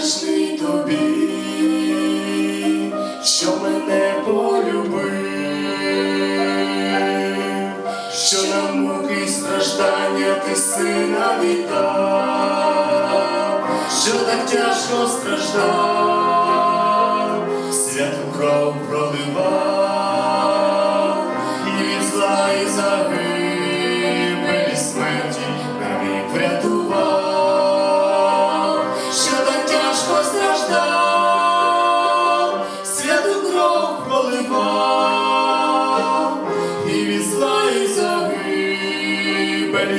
вдячний тобі, що мене полюбив, що на муки страждання ти сина віддав, що так тяжко страждав, святу кров проливав, і від зла і загибелі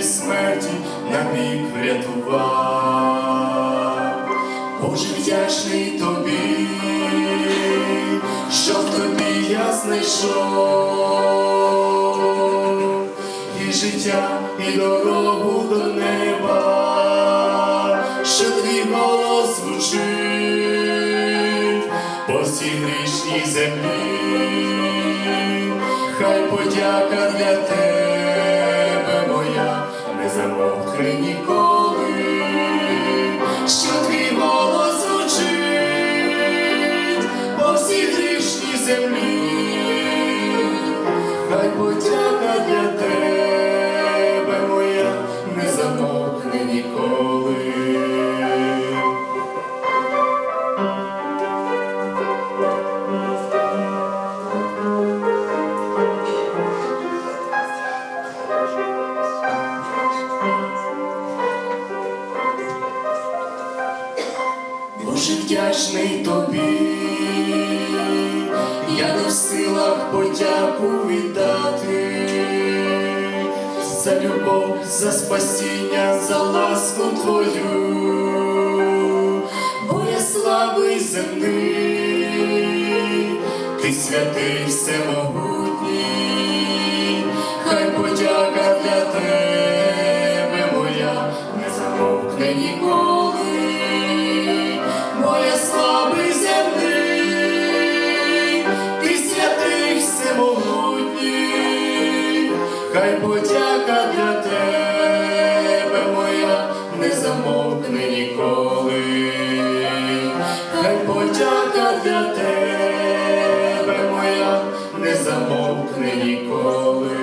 загибелі смерті навік врятував. Боже, вдячний тобі, що в тобі я знайшов. І життя, і дорогу до неба, що твій голос звучить по всій грішній землі, хай подяка для тебе ніколи, що твій голос звучить по всій грішній землі, хай подяка Боже, вдячний тобі, я не в силах подяку віддати за любов, за спасіння, за ласку твою, бо я слабий земний, ти святий всемогутній, хай подяка для тебе для тебе моя не замовкне ніколи.